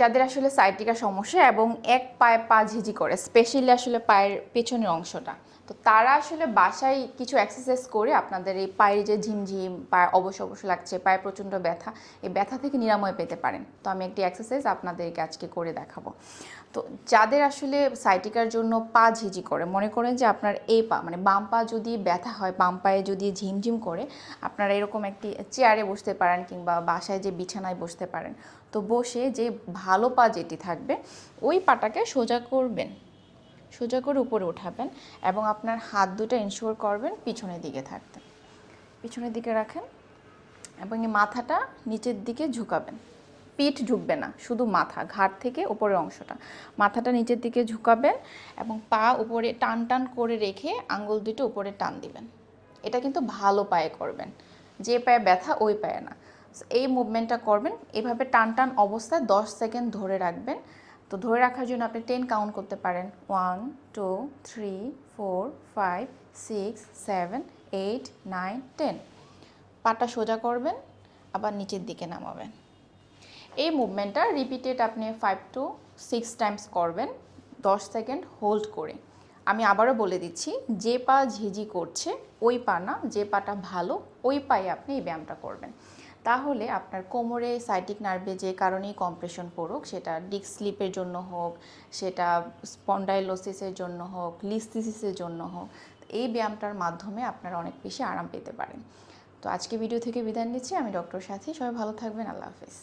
যাদের আসলে সাইটিকা সমস্যা এবং এক পায়ে পা ঝিঝি করে স্পেশালি আসলে পায়ের পেছনের অংশটা। তো তারা আসলে বাসায় কিছু এক্সারসাইজ করে আপনাদের এই পায়ের যে ঝিমঝিম, পায়ে অবশ্য অবশ্য লাগছে, পায়ে প্রচণ্ড ব্যথা, এই ব্যথা থেকে নিরাময় পেতে পারেন। তো আমি একটি এক্সারসাইজ আপনাদেরকে আজকে করে দেখাবো। তো যাদের আসলে সাইটিকার জন্য পা ঝিঝি করে, মনে করেন যে আপনার এই পা মানে বাম পা যদি ব্যথা হয়, বাম পায়ে যদি ঝিমঝিম করে, আপনারা এরকম একটি চেয়ারে বসতে পারেন কিংবা বাসায় যে বিছানায় বসতে পারেন। তো বসে যে ভালো পা যেটি থাকবে, ওই পাটাকে সোজা করবেন। সোজা করে উপরে উঠাবেন এবং আপনার হাত দুটো ইনশোর করবেন পিছনের দিকে থাকতে। পিছনের দিকে রাখেন এবং এই মাথাটা নিচের দিকে ঝুঁকাবেন। পিঠ ঝুঁকবে না, শুধু মাথা ঘাট থেকে উপরের অংশটা। মাথাটা নিচের দিকে ঝুঁকাবেন এবং পা উপরে টান টান করে রেখে আঙ্গুল দুটো উপরে টান দিবেন। এটা কিন্তু ভালো পায়ে করবেন। যে পায়ে ব্যথা, ওই পায়ে না। এই মুভমেন্টটা করবেন। এভাবে টান টান অবস্থায় দশ সেকেন্ড ধরে রাখবেন। তো ধরে রাখার জন্য আপনি টেন কাউন্ট করতে পারেন। One two three four five six seven eight nine ten পাটা সোজা করবেন, আবার নিচের দিকে নামাবেন। এই মুভমেন্টটা রিপিটেড আপনি ফাইভ টু সিক্স টাইমস করবেন। দশ সেকেন্ড হোল্ড করে। আমি আবারও বলে দিচ্ছি, যে পা ঝিঝি করছে, ওই পা না, যে পাটা ভালো, ওই পায়ে আপনি এই ব্যায়ামটা করবেন। তাহলে আপনার কোমরে সাইটিক নার্ভে যে কারণেই কম্প্রেশন পড়ুক, সেটা ডিক স্লিপের জন্য হোক, সেটা স্পন্ডাইলোসিসের জন্য হোক লিস্থিসিসের জন্য হোক, এই ব্যায়ামটার মাধ্যমে আপনারা অনেক বেশি আরাম পেতে পারেন। তো আজকে ভিডিও থেকে বিদায় নিচ্ছি। আমি ডক্টর সাথী। সবাই ভালো থাকবেন। আল্লাহ হাফেজ।